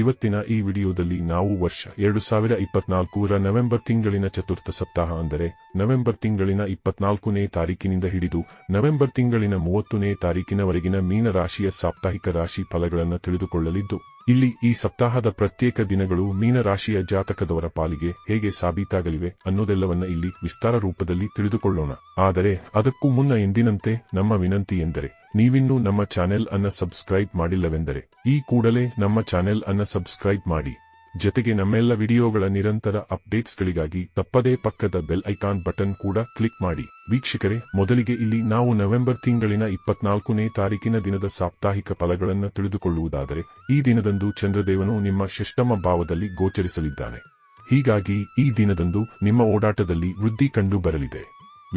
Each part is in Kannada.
ಇವತ್ತಿನ ಈ ವಿಡಿಯೋದಲ್ಲಿ ನಾವು ವರ್ಷ ಎರಡು ಸಾವಿರ ಇಪ್ಪತ್ನಾಲ್ಕರ ನವೆಂಬರ್ ತಿಂಗಳಿನ ಚತುರ್ಥ ಸಪ್ತಾಹ ಅಂದರೆ ನವೆಂಬರ್ ತಿಂಗಳಿನ ಇಪ್ಪತ್ನಾಲ್ಕನೇ ತಾರೀಕಿನಿಂದ ಹಿಡಿದು ನವೆಂಬರ್ ತಿಂಗಳಿನ ಮೂವತ್ತನೇ ತಾರೀಕಿನವರೆಗಿನ ಮೀನರಾಶಿಯ ಸಾಪ್ತಾಹಿಕ ರಾಶಿ ಫಲಗಳನ್ನು ತಿಳಿದುಕೊಳ್ಳಲಿದ್ದು, ಇಲ್ಲಿ ಈ ಸಪ್ತಾಹದ ಪ್ರತ್ಯೇಕ ದಿನಗಳು ಮೀನರಾಶಿಯ ಜಾತಕದವರ ಪಾಲಿಗೆ ಹೇಗೆ ಸಾಬೀತಾಗಲಿವೆ ಅನ್ನೋದೆಲ್ಲವನ್ನ ಇಲ್ಲಿ ವಿಸ್ತಾರ ರೂಪದಲ್ಲಿ ತಿಳಿದುಕೊಳ್ಳೋಣ. ಆದರೆ ಅದಕ್ಕೂ ಮುನ್ನ ಎಂದಿನಂತೆ ನಮ್ಮ ವಿನಂತಿ ಎಂದರೆ ನೀವಿನ್ನೂ ನಮ್ಮ ಚಾನೆಲ್ ಅನ್ನ ಸಬ್ಸ್ಕ್ರೈಬ್ ಮಾಡಿಲ್ಲವೆಂದರೆ, ಈ ಕೂಡಲೇ ನಮ್ಮ ಚಾನೆಲ್ ಅನ್ನ ಸಬ್ಸ್ಕ್ರೈಬ್ ಮಾಡಿ. ಜೊತೆಗೆ ನಮ್ಮೆಲ್ಲ ವಿಡಿಯೋಗಳ ನಿರಂತರ ಅಪ್ಡೇಟ್ಸ್ಗಳಿಗಾಗಿ ತಪ್ಪದೇ ಪಕ್ಕದ ಬೆಲ್ ಐಕಾನ್ ಬಟನ್ ಕೂಡ ಕ್ಲಿಕ್ ಮಾಡಿ. ವೀಕ್ಷಕರೇ, ಮೊದಲಿಗೆ ಇಲ್ಲಿ ನಾವು ನವೆಂಬರ್ ತಿಂಗಳಿನ ಇಪ್ಪತ್ನಾಲ್ಕನೇ ತಾರೀಕಿನ ದಿನದ ಸಾಪ್ತಾಹಿಕ ಫಲಗಳನ್ನು ತಿಳಿದುಕೊಳ್ಳುವುದಾದರೆ, ಈ ದಿನದಂದು ಚಂದ್ರದೇವನು ನಿಮ್ಮ ಶಿಷ್ಟಮ ಭಾವದಲ್ಲಿ ಗೋಚರಿಸಲಿದ್ದಾನೆ. ಹೀಗಾಗಿ ಈ ದಿನದಂದು ನಿಮ್ಮ ಓಡಾಟದಲ್ಲಿ ವೃದ್ಧಿ ಕಂಡು ಬರಲಿದೆ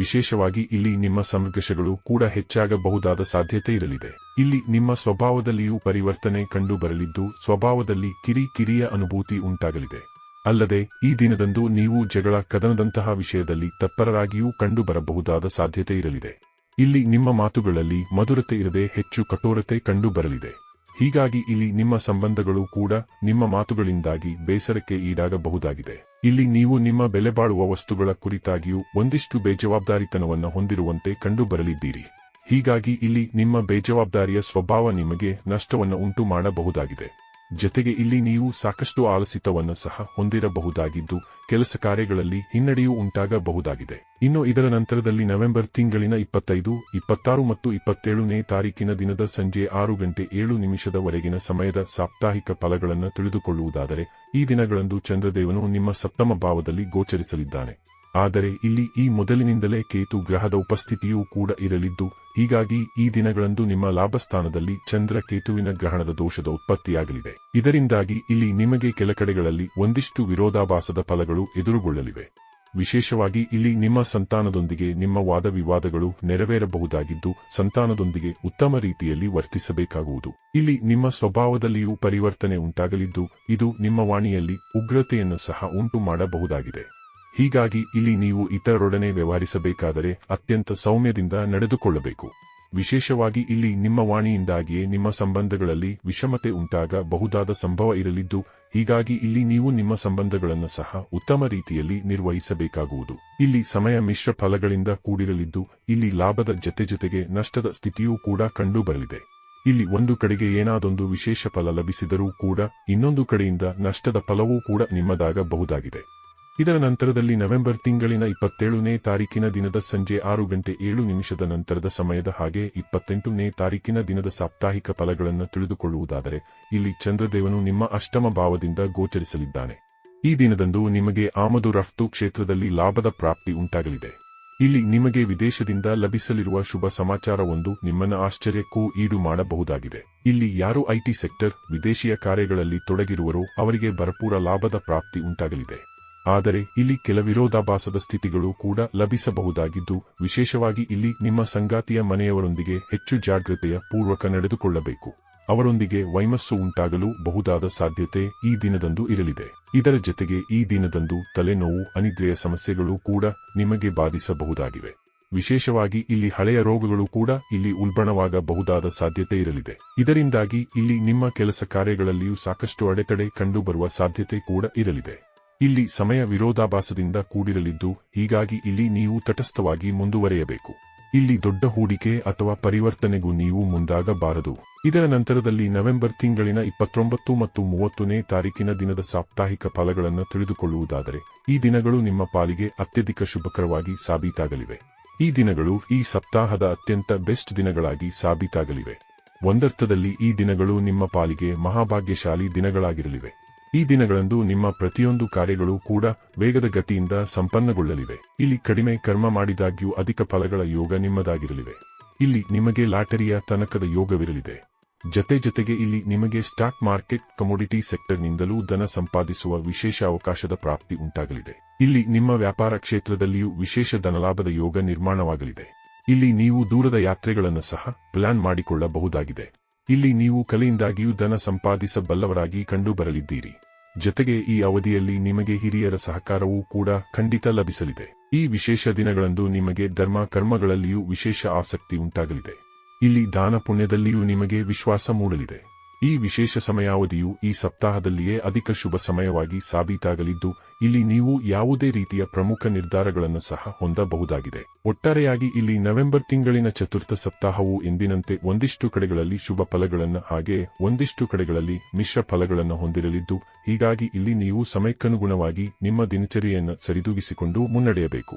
ವಿಶೇಷವಾಗಿ ಇಲ್ಲಿ ನಿಮ್ಮ ಸಂಘರ್ಷಗಳು ಕೂಡ ಹೆಚ್ಚಾಗಬಹುದಾದ ಸಾಧ್ಯತೆ ಇರಲಿದೆ. ಇಲ್ಲಿ ನಿಮ್ಮ ಸ್ವಭಾವದಲ್ಲಿಯೂ ಪರಿವರ್ತನೆ ಕಂಡು ಬರಲಿದ್ದು ಸ್ವಭಾವದಲ್ಲಿ ಕಿರಿ ಕಿರಿಯ ಅನುಭೂತಿ ಉಂಟಾಗಲಿದೆ. ಅಲ್ಲದೆ, ಈ ದಿನದಂದು ನೀವು ಜಗಳ ಕದನದಂತಹ ವಿಷಯದಲ್ಲಿ ತತ್ಪರರಾಗಿಯೂ ಕಂಡು ಬರಬಹುದಾದ ಸಾಧ್ಯತೆ ಇರಲಿದೆ. ಇಲ್ಲಿ ನಿಮ್ಮ ಮಾತುಗಳಲ್ಲಿ ಮಧುರತೆ ಇರದೆ ಹೆಚ್ಚು ಕಠೋರತೆ ಕಂಡು ಬರಲಿದೆ ಹೀಗಾಗಿ ಇಲ್ಲಿ ನಿಮ್ಮ ಸಂಬಂಧಗಳು ಕೂಡ ನಿಮ್ಮ ಮಾತುಗಳಿಂದಾಗಿ ಬೇಸರಕ್ಕೆ ಈಡಾಗಬಹುದಾಗಿದೆ. ಇಲ್ಲಿ ನೀವು ನಿಮ್ಮ ಬೆಲೆಬಾಳುವ ವಸ್ತುಗಳ ಕುರಿತಾಗಿಯೂ ಒಂದಿಷ್ಟು ಬೇಜವಾಬ್ದಾರಿತನವನ್ನು ಹೊಂದಿರುವಂತೆ ಕಂಡು ಬರಲಿದ್ದೀರಿ ಹೀಗಾಗಿ ಇಲ್ಲಿ ನಿಮ್ಮ ಬೇಜವಾಬ್ದಾರಿಯ ಸ್ವಭಾವ ನಿಮಗೆ ನಷ್ಟವನ್ನು ಉಂಟು ಮಾಡಬಹುದಾಗಿದೆ ಜತೆಗೆ ಇಲ್ಲಿ ನೀವು ಸಾಕಷ್ಟು ಆಲಸಿತವನ್ನು ಸಹ ಹೊಂದಿರಬಹುದಾಗಿದ್ದು, ಕೆಲಸ ಕಾರ್ಯಗಳಲ್ಲಿ ಹಿನ್ನಡೆಯೂ ಉಂಟಾಗಬಹುದಾಗಿದೆ. ಇನ್ನು ಇದರ ನಂತರದಲ್ಲಿ ನವೆಂಬರ್ ತಿಂಗಳಿನ ಇಪ್ಪತ್ತೈದು, ಇಪ್ಪತ್ತಾರು ಮತ್ತು ಇಪ್ಪತ್ತೇಳನೇ ತಾರೀಕಿನ ದಿನದ ಸಂಜೆ ಆರು ಗಂಟೆ ಏಳು ನಿಮಿಷದವರೆಗಿನ ಸಮಯದ ಸಾಪ್ತಾಹಿಕ ಫಲಗಳನ್ನು ತಿಳಿದುಕೊಳ್ಳುವುದಾದರೆ, ಈ ದಿನಗಳಂದು ಚಂದ್ರದೇವನು ನಿಮ್ಮ ಸಪ್ತಮ ಭಾವದಲ್ಲಿ ಗೋಚರಿಸಲಿದ್ದಾನೆ. ಆದರೆ ಇಲ್ಲಿ ಈ ಮೊದಲಿನಿಂದಲೇ ಕೇತು ಗ್ರಹದ ಉಪಸ್ಥಿತಿಯೂ ಕೂಡ ಇರಲಿದ್ದು, ಹೀಗಾಗಿ ಈ ದಿನಗಳಂದು ನಿಮ್ಮ ಲಾಭಸ್ಥಾನದಲ್ಲಿ ಚಂದ್ರ ಕೇತುವಿನ ಗ್ರಹಣದ ದೋಷದ ಉತ್ಪತ್ತಿಯಾಗಲಿದೆ. ಇದರಿಂದಾಗಿ ಇಲ್ಲಿ ನಿಮಗೆ ಕೆಲ ಕಡೆಗಳಲ್ಲಿ ಒಂದಿಷ್ಟು ವಿರೋಧಾಭಾಸದ ಫಲಗಳು ಎದುರುಗೊಳ್ಳಲಿವೆ. ವಿಶೇಷವಾಗಿ ಇಲ್ಲಿ ನಿಮ್ಮ ಸಂತಾನದೊಂದಿಗೆ ನಿಮ್ಮ ವಾದ ವಿವಾದಗಳು ನೆರವೇರಬಹುದಾಗಿದ್ದು, ಸಂತಾನದೊಂದಿಗೆ ಉತ್ತಮ ರೀತಿಯಲ್ಲಿ ವರ್ತಿಸಬೇಕಾಗುವುದು. ಇಲ್ಲಿ ನಿಮ್ಮ ಸ್ವಭಾವದಲ್ಲಿಯೂ ಪರಿವರ್ತನೆ ಉಂಟಾಗಲಿದ್ದು, ಇದು ನಿಮ್ಮ ವಾಣಿಯಲ್ಲಿ ಉಗ್ರತೆಯನ್ನು ಸಹ ಉಂಟು ಮಾಡಬಹುದಾಗಿದೆ ಹೀಗಾಗಿ ಇಲ್ಲಿ ನೀವು ಇತರರೊಡನೆ ವ್ಯವಹರಿಸಬೇಕಾದರೆ ಅತ್ಯಂತ ಸೌಮ್ಯದಿಂದ ನಡೆದುಕೊಳ್ಳಬೇಕು. ವಿಶೇಷವಾಗಿ ಇಲ್ಲಿ ನಿಮ್ಮ ವಾಣಿಯಿಂದಾಗಿಯೇ ನಿಮ್ಮ ಸಂಬಂಧಗಳಲ್ಲಿ ವಿಷಮತೆ ಉಂಟಾಗಬಹುದಾದ ಸಂಭವ ಇರಲಿದ್ದು, ಹೀಗಾಗಿ ಇಲ್ಲಿ ನೀವು ನಿಮ್ಮ ಸಂಬಂಧಗಳನ್ನು ಸಹ ಉತ್ತಮ ರೀತಿಯಲ್ಲಿ ನಿರ್ವಹಿಸಬೇಕಾಗುವುದು. ಇಲ್ಲಿ ಸಮಯ ಮಿಶ್ರ ಫಲಗಳಿಂದ ಕೂಡಿರಲಿದ್ದು, ಇಲ್ಲಿ ಲಾಭದ ಜತೆ ಜೊತೆಗೆ ನಷ್ಟದ ಸ್ಥಿತಿಯೂ ಕೂಡ ಕಂಡುಬರಲಿದೆ. ಇಲ್ಲಿ ಒಂದು ಕಡೆಗೆ ಏನಾದೊಂದು ವಿಶೇಷ ಫಲ ಲಭಿಸಿದರೂ ಕೂಡ, ಇನ್ನೊಂದು ಕಡೆಯಿಂದ ನಷ್ಟದ ಫಲವೂ ಕೂಡ ನಿಮ್ಮದಾಗಬಹುದಾಗಿದೆ. ಇದರ ನಂತರದಲ್ಲಿ ನವೆಂಬರ್ ತಿಂಗಳಿನ ಇಪ್ಪತ್ತೇಳನೇ ತಾರೀಕಿನ ದಿನದ ಸಂಜೆ ಆರು ಗಂಟೆ ಏಳು ನಿಮಿಷದ ನಂತರದ ಸಮಯದ ಹಾಗೆ ಇಪ್ಪತ್ತೆಂಟನೇ ತಾರೀಕಿನ ದಿನದ ಸಾಪ್ತಾಹಿಕ ಫಲಗಳನ್ನು ತಿಳಿದುಕೊಳ್ಳುವುದಾದರೆ, ಇಲ್ಲಿ ಚಂದ್ರದೇವನು ನಿಮ್ಮ ಅಷ್ಟಮ ಭಾವದಿಂದ ಗೋಚರಿಸಲಿದ್ದಾನೆ. ಈ ದಿನದಂದು ನಿಮಗೆ ಆಮದು ರಫ್ತು ಕ್ಷೇತ್ರದಲ್ಲಿ ಲಾಭದ ಪ್ರಾಪ್ತಿ ಉಂಟಾಗಲಿದೆ. ಇಲ್ಲಿ ನಿಮಗೆ ವಿದೇಶದಿಂದ ಲಭಿಸಲಿರುವ ಶುಭ ಸಮಾಚಾರವೊಂದು ನಿಮ್ಮನ್ನ ಆಶ್ಚರ್ಯಕ್ಕೂ ಈಡು ಮಾಡಬಹುದಾಗಿದೆ. ಇಲ್ಲಿ ಯಾರು ಐಟಿ ಸೆಕ್ಟರ್, ವಿದೇಶಿಯ ಕಾರ್ಯಗಳಲ್ಲಿ ತೊಡಗಿರುವರೋ ಅವರಿಗೆ ಭರಪೂರ ಲಾಭದ ಪ್ರಾಪ್ತಿ ಉಂಟಾಗಲಿದೆ. ಆದರೆ ಇಲ್ಲಿ ಕೆಲ ವಿರೋಧಾಭಾಸದ ಸ್ಥಿತಿಗಳು ಕೂಡ ಲಭಿಸಬಹುದಾಗಿದ್ದು, ವಿಶೇಷವಾಗಿ ಇಲ್ಲಿ ನಿಮ್ಮ ಸಂಗಾತಿಯ ಮನೆಯವರೊಂದಿಗೆ ಹೆಚ್ಚು ಜಾಗ್ರತೆಯ ಪೂರ್ವಕ ನಡೆದುಕೊಳ್ಳಬೇಕು. ಅವರೊಂದಿಗೆ ವೈಮಸ್ಸು ಉಂಟಾಗಲು ಬಹುದಾದ ಸಾಧ್ಯತೆ ಈ ದಿನದಂದು ಇರಲಿದೆ. ಇದರ ಜೊತೆಗೆ ಈ ದಿನದಂದು ತಲೆನೋವು, ಅನಿದ್ರೆಯ ಸಮಸ್ಯೆಗಳು ಕೂಡ ನಿಮಗೆ ಬಾಧಿಸಬಹುದಾಗಿವೆ. ವಿಶೇಷವಾಗಿ ಇಲ್ಲಿ ಹಳೆಯ ರೋಗಗಳು ಕೂಡ ಇಲ್ಲಿ ಉಲ್ಬಣವಾಗಬಹುದಾದ ಸಾಧ್ಯತೆ ಇರಲಿದೆ. ಇದರಿಂದಾಗಿ ಇಲ್ಲಿ ನಿಮ್ಮ ಕೆಲಸ ಕಾರ್ಯಗಳಲ್ಲಿಯೂ ಸಾಕಷ್ಟು ಅಡೆತಡೆ ಕಂಡುಬರುವ ಸಾಧ್ಯತೆ ಕೂಡ ಇರಲಿದೆ. ಇಲ್ಲಿ ಸಮಯ ವಿರೋಧಾಭಾಸದಿಂದ ಕೂಡಿರಲಿದ್ದು, ಹೀಗಾಗಿ ಇಲ್ಲಿ ನೀವು ತಟಸ್ಥವಾಗಿ ಮುಂದುವರೆಯಬೇಕು. ಇಲ್ಲಿ ದೊಡ್ಡ ಹೂಡಿಕೆ ಅಥವಾ ಪರಿವರ್ತನೆಗೂ ನೀವು ಮುಂದಾಗಬಾರದು. ಇದರ ನಂತರದಲ್ಲಿ ನವೆಂಬರ್ ತಿಂಗಳಿನ ಇಪ್ಪತ್ತೊಂಬತ್ತು ಮತ್ತು ಮೂವತ್ತನೇ ತಾರೀಕಿನ ದಿನದ ಸಾಪ್ತಾಹಿಕ ಫಲಗಳನ್ನು ತಿಳಿದುಕೊಳ್ಳುವುದಾದರೆ, ಈ ದಿನಗಳು ನಿಮ್ಮ ಪಾಲಿಗೆ ಅತ್ಯಧಿಕ ಶುಭಕರವಾಗಿ ಸಾಬೀತಾಗಲಿವೆ. ಈ ದಿನಗಳು ಈ ಸಪ್ತಾಹದ ಅತ್ಯಂತ ಬೆಸ್ಟ್ ದಿನಗಳಾಗಿ ಸಾಬೀತಾಗಲಿವೆ. ಒಂದರ್ಥದಲ್ಲಿ ಈ ದಿನಗಳು ನಿಮ್ಮ ಪಾಲಿಗೆ ಮಹಾಭಾಗ್ಯಶಾಲಿ ದಿನಗಳಾಗಿರಲಿವೆ. ಈ ದಿನಗಳಂದು ನಿಮ್ಮ ಪ್ರತಿಯೊಂದು ಕಾರ್ಯಗಳು ಕೂಡ ವೇಗದ ಗತಿಯಿಂದ ಸಂಪನ್ನಗೊಳ್ಳಲಿವೆ. ಇಲ್ಲಿ ಕಡಿಮೆ ಕರ್ಮ ಮಾಡಿದಾಗ್ಯೂ ಅಧಿಕ ಫಲಗಳ ಯೋಗ ನಿಮ್ಮದಾಗಿರಲಿವೆ. ಇಲ್ಲಿ ನಿಮಗೆ ಲಾಟರಿಯ ತನಕದ ಯೋಗವಿರಲಿದೆ. ಜತೆ ಜತೆಗೆ ಇಲ್ಲಿ ನಿಮಗೆ ಸ್ಟಾಕ್ ಮಾರ್ಕೆಟ್ ಕಮೋಡಿಟಿ ಸೆಕ್ಟರ್ನಿಂದಲೂ ಧನ ಸಂಪಾದಿಸುವ ವಿಶೇಷ ಅವಕಾಶದ ಪ್ರಾಪ್ತಿ ಉಂಟಾಗಲಿದೆ. ಇಲ್ಲಿ ನಿಮ್ಮ ವ್ಯಾಪಾರ ಕ್ಷೇತ್ರದಲ್ಲಿಯೂ ವಿಶೇಷ ಧನಲಾಭದ ಯೋಗ ನಿರ್ಮಾಣವಾಗಲಿದೆ. ಇಲ್ಲಿ ನೀವು ದೂರದ ಯಾತ್ರೆಗಳನ್ನು ಸಹ ಪ್ಲಾನ್ ಮಾಡಿಕೊಳ್ಳಬಹುದಾಗಿದೆ. ಇಲ್ಲಿ ನೀವು ಕಲೆಯಿಂದಾಗಿಯೂ ಧನ ಸಂಪಾದಿಸಬಲ್ಲವರಾಗಿ ಕಂಡುಬರಲಿದ್ದೀರಿ. ಜೊತೆಗೆ ಈ ಅವಧಿಯಲ್ಲಿ ನಿಮಗೆ ಹಿರಿಯರ ಸಹಕಾರವೂ ಕೂಡ ಖಂಡಿತ ಲಭಿಸಲಿದೆ. ಈ ವಿಶೇಷ ದಿನಗಳಂದು ನಿಮಗೆ ಧರ್ಮ ಕರ್ಮಗಳಲ್ಲಿಯೂ ವಿಶೇಷ ಆಸಕ್ತಿ ಉಂಟಾಗಲಿದೆ. ಇಲ್ಲಿ ದಾನ ಪುಣ್ಯದಲ್ಲಿಯೂ ನಿಮಗೆ ವಿಶ್ವಾಸ ಮೂಡಲಿದೆ. ಈ ವಿಶೇಷ ಸಮಯಾವಧಿಯು ಈ ಸಪ್ತಾಹದಲ್ಲಿಯೇ ಅಧಿಕ ಶುಭ ಸಮಯವಾಗಿ ಸಾಬೀತಾಗಲಿದ್ದು, ಇಲ್ಲಿ ನೀವು ಯಾವುದೇ ರೀತಿಯ ಪ್ರಮುಖ ನಿರ್ಧಾರಗಳನ್ನು ಸಹ ಹೊಂದಬಹುದಾಗಿದೆ. ಒಟ್ಟಾರೆಯಾಗಿ ಇಲ್ಲಿ ನವೆಂಬರ್ ತಿಂಗಳಿನ ಚತುರ್ಥ ಸಪ್ತಾಹವು ಎಂದಿನಂತೆ ಒಂದಿಷ್ಟು ಕಡೆಗಳಲ್ಲಿ ಶುಭ ಫಲಗಳನ್ನು ಹಾಗೆ ಒಂದಿಷ್ಟು ಕಡೆಗಳಲ್ಲಿ ಮಿಶ್ರ ಫಲಗಳನ್ನು ಹೊಂದಿರಲಿದ್ದು, ಹೀಗಾಗಿ ಇಲ್ಲಿ ನೀವು ಸಮಯಕ್ಕನುಗುಣವಾಗಿ ನಿಮ್ಮ ದಿನಚರಿಯನ್ನು ಸರಿದೂಗಿಸಿಕೊಂಡು ಮುನ್ನಡೆಯಬೇಕು.